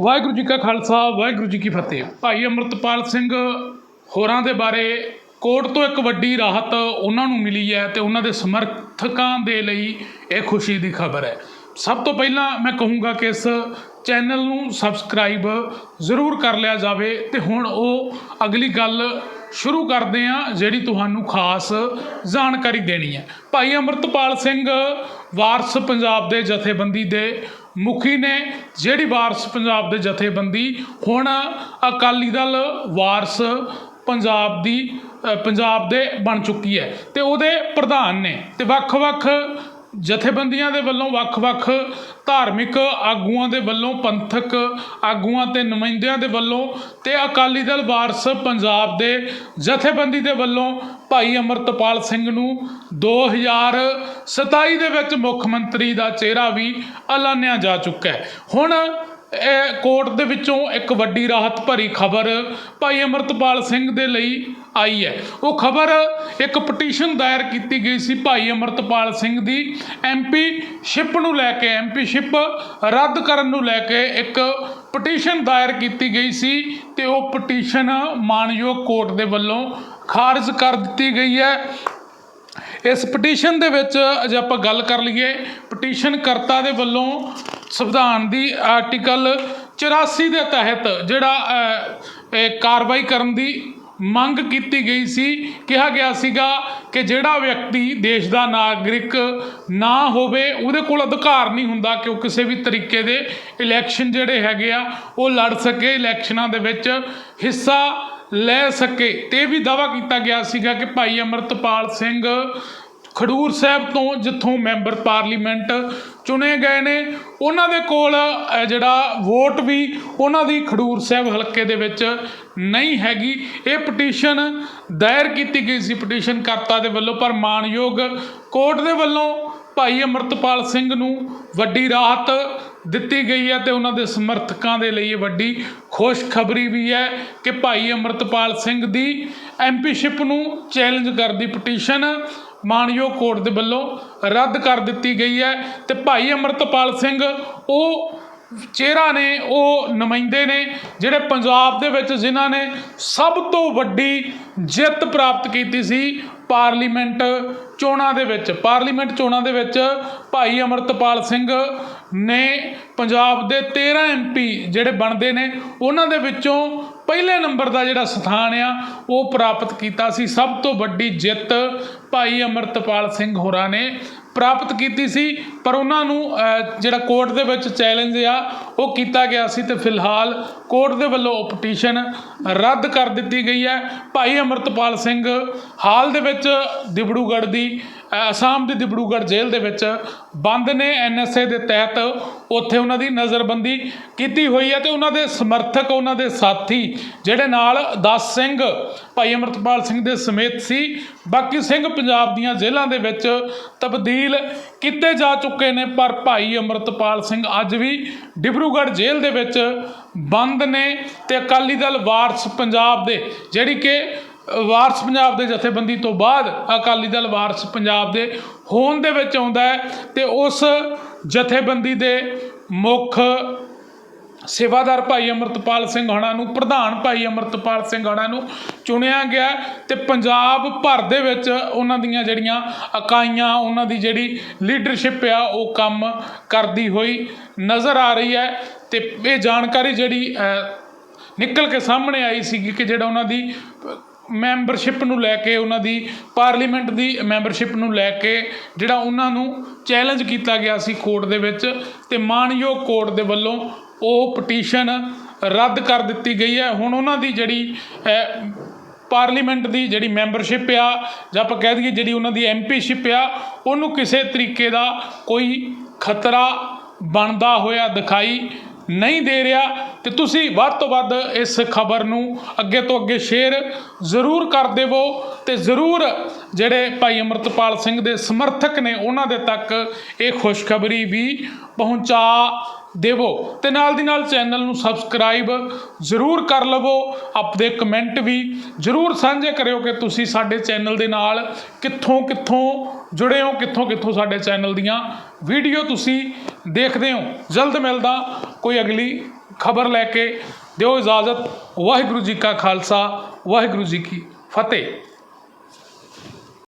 ਵਾਹਿਗੁਰੂ ਜੀ ਕਾ ਖਾਲਸਾ, ਵਾਹਿਗੁਰੂ ਜੀ ਕੀ ਫਤਿਹ। ਭਾਈ ਅਮਰਤਪਾਲ ਸਿੰਘ ਹੋਰਾਂ ਦੇ ਬਾਰੇ ਕੋਰਟ ਤੋਂ ਇੱਕ ਵੱਡੀ ਰਾਹਤ ਉਹਨਾਂ ਨੂੰ ਮਿਲੀ ਹੈ ਤੇ ਉਹਨਾਂ ਦੇ ਸਮਰਥਕਾਂ ਦੇ ਲਈ ਇਹ ਖੁਸ਼ੀ ਦੀ ਖਬਰ ਹੈ। ਸਭ ਤੋਂ ਪਹਿਲਾਂ ਮੈਂ ਕਹੂੰਗਾ ਕਿ ਇਸ ਚੈਨਲ ਨੂੰ ਸਬਸਕ੍ਰਾਈਬ ਜ਼ਰੂਰ ਕਰ ਲਿਆ ਜਾਵੇ ਤੇ ਹੁਣ ਉਹ ਅਗਲੀ ਗੱਲ ਸ਼ੁਰੂ ਕਰਦੇ ਹਾਂ ਜਿਹੜੀ ਤੁਹਾਨੂੰ ਖਾਸ ਜਾਣਕਾਰੀ ਦੇਣੀ ਹੈ। ਭਾਈ ਅਮਰਤਪਾਲ ਸਿੰਘ ਵਾਰਸ ਪੰਜਾਬ ਦੇ ਜਥੇਬੰਦੀ ਦੇ ਮੁਖੀ ਨੇ ਜਿਹੜੀ ਵਾਰਸ ਪੰਜਾਬ ਦੇ ਜਥੇਬੰਦੀ, ਹੁਣ ਅਕਾਲੀ ਦਲ ਵਾਰਸ ਪੰਜਾਬ ਦੀ ਪੰਜਾਬ ਦੇ ਬਣ ਚੁੱਕੀ ਹੈ ਤੇ ਉਹਦੇ ਪ੍ਰਧਾਨ ਨੇ ਤੇ ਵੱਖ-ਵੱਖ ਜਥੇਬੰਦੀਆਂ ਦੇ ਵੱਲੋਂ ਵੱਖ-ਵੱਖ ਧਾਰਮਿਕ ਆਗੂਆਂ ਦੇ ਵੱਲੋਂ ਪੰਥਕ ਆਗੂਆਂ ਤੇ ਨੁਮਾਇੰਦਿਆਂ ਦੇ ਵੱਲੋਂ ਤੇ ਅਕਾਲੀ ਦਲ ਵਾਰਸ ਪੰਜਾਬ ਦੇ ਜਥੇਬੰਦੀ ਦੇ ਵੱਲੋਂ ਭਾਈ ਅਮਰਤਪਾਲ ਸਿੰਘ ਨੂੰ 2027 ਦੇ ਵਿੱਚ ਮੁੱਖ ਮੰਤਰੀ ਦਾ ਚਿਹਰਾ ਵੀ ਐਲਾਨਿਆ ਜਾ ਚੁੱਕਾ ਹੈ। ਹੁਣ ਇਹ ਕੋਰਟ ਦੇ ਵਿੱਚੋਂ ਇੱਕ ਵੱਡੀ ਰਾਹਤ ਭਰੀ ਖਬਰ ਭਾਈ ਅਮਰਤਪਾਲ ਸਿੰਘ ਦੇ ਲਈ ਆਈ ਹੈ। ਉਹ ਖਬਰ ਇੱਕ ਪਟੀਸ਼ਨ ਦਾਇਰ ਕੀਤੀ ਗਈ ਸੀ ਭਾਈ ਅਮਰਤਪਾਲ ਸਿੰਘ ਦੀ। ਐਮਪੀ ਸ਼ਿਪ ਨੂੰ ਲੈ ਕੇ ਐਮਪੀ ਸ਼ਿਪ ਰੱਦ ਕਰਨ ਨੂੰ ਲੈ ਕੇ ਇੱਕ ਪਟੀਸ਼ਨ ਦਾਇਰ ਕੀਤੀ ਗਈ ਸੀ ਤੇ ਉਹ ਪਟੀਸ਼ਨ ਮਾਨਯੋਗ ਕੋਰਟ ਦੇ ਵੱਲੋਂ ਖਾਰਜ ਕਰ ਦਿੱਤੀ ਗਈ ਹੈ। ਇਸ ਪਟੀਸ਼ਨ ਦੇ ਵਿੱਚ ਜੇ ਆਪਾਂ ਗੱਲ ਕਰ ਲਈਏ। ਪਟੀਸ਼ਨ ਕਰਤਾ ਦੇ ਵੱਲੋਂ ਸੰਵਿਧਾਨ ਦੀ ਆਰਟੀਕਲ 84 ਦੇ ਤਹਿਤ ਜਿਹੜਾ ਕਾਰਵਾਈ ਕਰਨ ਦੀ ਮੰਗ ਕੀਤੀ ਗਈ ਸੀ, ਕਿਹਾ ਗਿਆ ਸੀਗਾ ਕਿ ਜਿਹੜਾ ਵਿਅਕਤੀ ਦੇਸ਼ ਦਾ ਨਾਗਰਿਕ ਨਾ ਹੋਵੇ, ਉਹਦੇ ਕੋਲ ਅਧਿਕਾਰ ਨਹੀਂ ਹੁੰਦਾ ਕਿ ਉਹ ਕਿਸੇ ਵੀ ਤਰੀਕੇ ਦੇ ਇਲੈਕਸ਼ਨ ਜਿਹੜੇ ਹੈਗੇ ਆ, ਉਹ ਲੜ ਸਕੇ। ਇਲੈਕਸ਼ਨਾਂ ਦੇ ਵਿੱਚ ਹਿੱਸਾ ਲੈ ਸਕੇ। ਤੇ ਇਹ ਵੀ ਦਾਵਾ ਕੀਤਾ ਗਿਆ ਸੀਗਾ ਕਿ ਭਾਈ ਅਮਰਤਪਾਲ ਸਿੰਘ ਖਡੂਰ ਸਾਹਿਬ ਤੋਂ ਜਿੱਥੋਂ ਮੈਂਬਰ ਪਾਰਲੀਮੈਂਟ ਚੁਣੇ ਗਏ ਨੇ, ਉਹਨਾਂ ਦੇ ਕੋਲ ਜਿਹੜਾ ਵੋਟ ਵੀ ਉਹਨਾਂ ਦੀ ਖਡੂਰ ਸਾਹਿਬ ਹਲਕੇ ਦੇ ਵਿੱਚ ਨਹੀਂ ਹੈਗੀ। ਇਹ ਪਟੀਸ਼ਨ ਦਾਇਰ ਕੀਤੀ ਗਈ ਸੀ, ਪਟੀਸ਼ਨ ਕਰਤਾ ਦੇ ਵੱਲੋਂ, ਪਰ ਮਾਨਯੋਗ ਕੋਰਟ ਦੇ ਵੱਲੋਂ ਭਾਈ ਅਮਰਤਪਾਲ ਸਿੰਘ ਨੂੰ ਵੱਡੀ ਰਾਹਤ ਦਿੱਤੀ ਗਈ ਹੈ ਤੇ ਉਹਨਾਂ ਦੇ ਸਮਰਥਕਾਂ ਦੇ ਲਈ ਇਹ ਵੱਡੀ ਖੁਸ਼ਖਬਰੀ ਵੀ ਹੈ ਕਿ ਭਾਈ ਅਮਰਤਪਾਲ ਸਿੰਘ ਦੀ ਐਮਪੀਸ਼ਿਪ ਨੂੰ ਚੈਲੰਜ ਕਰਦੀ ਪਟੀਸ਼ਨ ਮਾਨਯੋਗ ਕੋਰਟ ਦੇ ਵੱਲੋਂ ਰੱਦ ਕਰ ਦਿੱਤੀ ਗਈ ਹੈ ਤੇ ਭਾਈ ਅਮਰਤਪਾਲ ਸਿੰਘ ਉਹ ਚਿਹਰਾ ਨੇ, ਉਹ ਨੁਮਾਇੰਦੇ ਨੇ ਜਿਹੜੇ ਪੰਜਾਬ ਦੇ ਵਿੱਚ ਜਿਨ੍ਹਾਂ ਨੇ ਸਭ ਤੋਂ ਵੱਡੀ ਜਿੱਤ ਪ੍ਰਾਪਤ ਕੀਤੀ ਸੀ ਪਾਰਲੀਮੈਂਟ ਚੋਣਾਂ ਦੇ ਵਿੱਚ, ਪਾਰਲੀਮੈਂਟ ਚੋਣਾਂ ਦੇ ਵਿੱਚ ਭਾਈ ਅਮਰਤਪਾਲ ਸਿੰਘ ਨੇ ਪੰਜਾਬ ਦੇ 13 ਐਮਪੀ ਜਿਹੜੇ ਬਣਦੇ ਨੇ, ਉਹਨਾਂ ਦੇ ਵਿੱਚੋਂ ਪਹਿਲੇ ਨੰਬਰ ਦਾ ਜਿਹੜਾ ਸਥਾਨ ਆ, ਉਹ ਪ੍ਰਾਪਤ ਕੀਤਾ ਸੀ। ਸਭ ਤੋਂ ਵੱਡੀ ਜਿੱਤ ਭਾਈ ਅਮਰਤਪਾਲ ਸਿੰਘ ਹੋਰਾਂ ਨੇ ਪ੍ਰਾਪਤ ਕੀਤੀ ਸੀ, ਪਰ ਉਹਨਾਂ ਨੂੰ ਜਿਹੜਾ ਕੋਰਟ ਦੇ ਵਿੱਚ ਚੈਲੰਜ ਆ, ਉਹ ਕੀਤਾ ਗਿਆ ਸੀ ਤੇ ਫਿਲਹਾਲ ਕੋਰਟ ਦੇ ਵੱਲੋਂ ਉਹ ਪਟੀਸ਼ਨ ਰੱਦ ਕਰ ਦਿੱਤੀ ਗਈ ਹੈ। ਭਾਈ ਅਮਰਤਪਾਲ ਸਿੰਘ ਹਾਲ ਦੇ ਵਿੱਚ ਦਿਬੜੂਗੜ੍ਹ ਦੀ ਅਸਾਮ ਦੀ ਦਿਬੜੂਗੜ੍ਹ ਜੇਲ੍ਹ ਦੇ ਵਿੱਚ ਬੰਦ ਨੇ ਐਨਐਸਏ ਦੇ ਤਹਿਤ ਉੱਥੇ ਉਹਨਾਂ ਦੀ ਨਜ਼ਰਬੰਦੀ ਕੀਤੀ ਹੋਈ ਹੈ ਤੇ ਉਹਨਾਂ ਦੇ ਸਮਰਥਕ, ਉਹਨਾਂ ਦੇ ਸਾਥੀ ਜਿਹੜੇ ਨਾਲ 10 ਸਿੰਘ, ਭਾਈ ਅਮਰਤਪਾਲ ਸਿੰਘ ਦੇ ਸਮੇਤ ਸੀ, ਬਾਕੀ ਸਿੰਘ ਪੰਜਾਬ ਦੀਆਂ ਜੇਲ੍ਹਾਂ ਦੇ ਵਿੱਚ ਤਬਦੀਲ ਕੀਤੇ ਜਾ ਚੁੱਕੇ ਨੇ, ਪਰ ਭਾਈ ਅਮਰਤਪਾਲ ਸਿੰਘ ਅੱਜ ਵੀ ਡਿਬਰੂਗੜ੍ਹ ਜੇਲ੍ਹ ਦੇ ਵਿੱਚ ਬੰਦ ਨੇ ਤੇ ਅਕਾਲੀ ਦਲ ਵਾਰਸ ਪੰਜਾਬ ਦੇ, ਜਿਹੜੀ ਕਿ ਵਾਰਸ ਪੰਜਾਬ ਦੇ ਜਥੇਬੰਦੀ ਤੋਂ ਬਾਅਦ ਅਕਾਲੀ ਦਲ ਵਾਰਸ ਪੰਜਾਬ ਦੇ ਹੋਣ ਦੇ ਵਿੱਚ ਆਉਂਦਾ ਹੈ ਤੇ ਉਸ ਜਥੇਬੰਦੀ ਦੇ ਮੁੱਖ ਸੇਵਾਦਾਰ ਭਾਈ ਅਮਰਤਪਾਲ ਸਿੰਘ ਹਣਾ ਨੂੰ, ਪ੍ਰਧਾਨ ਭਾਈ ਅਮਰਤਪਾਲ ਸਿੰਘ ਹਣਾ ਨੂੰ ਚੁਣਿਆ ਗਿਆ ਤੇ ਪੰਜਾਬ ਭਰ ਦੇ ਵਿੱਚ ਉਹਨਾਂ ਦੀਆਂ ਜਿਹੜੀਆਂ ਇਕਾਈਆਂ, ਉਹਨਾਂ ਦੀ ਜਿਹੜੀ ਲੀਡਰਸ਼ਿਪ ਆ, ਉਹ ਕੰਮ ਕਰਦੀ ਹੋਈ ਨਜ਼ਰ ਆ ਰਹੀ ਹੈ ਤੇ ਇਹ ਜਾਣਕਾਰੀ ਜਿਹੜੀ ਨਿਕਲ ਕੇ ਸਾਹਮਣੇ ਆਈ ਸੀਗੀ ਕਿ ਜਿਹੜਾ ਉਹਨਾਂ ਦੀ ਮੈਂਬਰਸ਼ਿਪ ਨੂੰ ਲੈ ਕੇ, ਉਹਨਾਂ ਦੀ ਪਾਰਲੀਮੈਂਟ ਦੀ ਮੈਂਬਰਸ਼ਿਪ ਨੂੰ ਲੈ ਕੇ ਜਿਹੜਾ ਉਹਨਾਂ ਨੂੰ ਚੈਲੰਜ ਕੀਤਾ ਗਿਆ ਸੀ ਕੋਰਟ ਦੇ ਵਿੱਚ ਤੇ ਮਾਨਯੋਗ ਕੋਰਟ ਦੇ ਵੱਲੋਂ ਉਹ ਪਟੀਸ਼ਨ ਰੱਦ ਕਰ ਦਿੱਤੀ ਗਈ ਹੈ। ਹੁਣ ਉਹਨਾਂ ਦੀ ਜਿਹੜੀ ਪਾਰਲੀਮੈਂਟ ਦੀ ਜਿਹੜੀ ਮੈਂਬਰਸ਼ਿਪ ਆ, ਜਾਂ ਆਪਾਂ ਕਹਿ ਦਈਏ ਜਿਹੜੀ ਉਹਨਾਂ ਦੀ ਐਮਪੀਸ਼ਿਪ ਆ, ਉਹਨੂੰ ਕਿਸੇ ਤਰੀਕੇ ਦਾ ਕੋਈ ਖਤਰਾ ਬਣਦਾ ਹੋਇਆ ਦਿਖਾਈ ਨਹੀਂ ਦੇ ਰਿਹਾ ਤੇ ਤੁਸੀਂ ਵੱਧ ਤੋਂ ਵੱਧ ਇਸ ਖਬਰ ਨੂੰ ਅੱਗੇ ਤੋਂ ਅੱਗੇ ਸ਼ੇਅਰ ਜ਼ਰੂਰ ਕਰ ਦੇਵੋ ਤੇ ਜ਼ਰੂਰ ਜਿਹੜੇ ਭਾਈ ਅਮਰਤਪਾਲ ਸਿੰਘ ਦੇ ਸਮਰਥਕ ਨੇ ਉਹਨਾਂ ਦੇ ਤੱਕ ਇਹ ਖੁਸ਼ਖਬਰੀ ਵੀ ਪਹੁੰਚਾ ਦੇਵੋ ਤੇ ਨਾਲ ਦੀ ਨਾਲ ਚੈਨਲ ਨੂੰ ਸਬਸਕ੍ਰਾਈਬ ਜ਼ਰੂਰ ਕਰ ਲਵੋ, ਆਪਦੇ ਕਮੈਂਟ ਵੀ ਜ਼ਰੂਰ ਸਾਂਝੇ ਕਰਿਓ ਕਿ ਤੁਸੀਂ ਸਾਡੇ ਚੈਨਲ ਦੇ ਨਾਲ ਕਿੱਥੋਂ ਕਿੱਥੋਂ ਜੁੜੇ ਹੋ, ਕਿੱਥੋਂ ਕਿੱਥੋਂ ਸਾਡੇ ਚੈਨਲ ਦੀਆਂ ਵੀਡੀਓ ਤੁਸੀਂ ਦੇਖਦੇ ਹੋ। ਜਲਦ ਮਿਲਦਾ ਕੋਈ ਅਗਲੀ ਖਬਰ ਲੈ ਕੇ। ਦਿਓ ਇਜਾਜ਼ਤ। ਵਾਹਿਗੁਰੂ ਜੀ ਕਾ ਖਾਲਸਾ, ਵਾਹਿਗੁਰੂ ਜੀ ਕੀ ਫਤਿਹ।